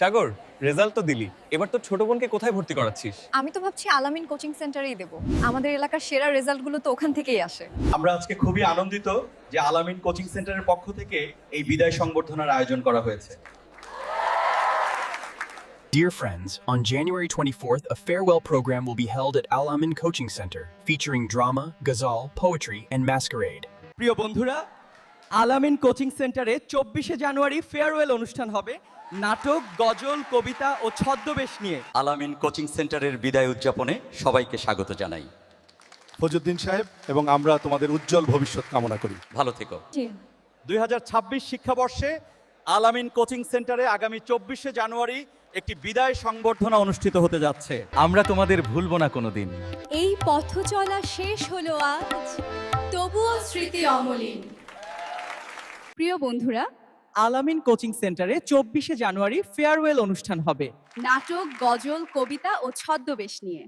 সাগর result তো দিলি। এবার তোর ছোট বোনকে কোথায় ভর্তি করাচ্ছিস? আমি তো ভাবছি আলামিন কোচিং সেন্টারেই দেব। আমাদের এলাকার সেরা রেজাল্টগুলো তো ওখান থেকেই আসে। আমরা আজকে খুবই আনন্দিত যে আলামিন কোচিং সেন্টারের পক্ষ থেকে এই বিদায় সংবর্ধনার আয়োজন করা হয়েছে। Dear friends, on January 24th, a farewell program will be held at Al Amin Coaching Center, featuring drama, ghazal, poetry, and masquerade. প্রিয় বন্ধুরা আলামিন কোচিং সেন্টারে চব্বিশে জানুয়ারি ফেয়ারওয়েল অনুষ্ঠান হবে। নাটক গজল কবিতা ও ছদ্মবেশ নিয়ে। আলামিন কোচিং সেন্টারের বিদায় উদযাপনে সবাইকে স্বাগত জানাই। ফজুদ্দিন সাহেব এবং আমরা তোমাদের উজ্জ্বল ভবিষ্যৎ কামনা করি। ভালো থেকো। দুই শিক্ষাবর্ষে আলামিন কোচিং সেন্টারে আগামী চব্বিশে জানুয়ারি একটি বিদায় সংবর্ধনা অনুষ্ঠিত হতে যাচ্ছে। আমরা তোমাদের ভুলবো না কোনোদিন। এই পথ চলা শেষ হলো আজ। তবুও স্মৃতি অমলিন। প্রিয় বন্ধুরা আলামিন কোচিং সেন্টারে চব্বিশে জানুয়ারি ফেয়ারওয়েল অনুষ্ঠান হবে। নাটক গজল কবিতা ও ছদ্মবেশ নিয়ে।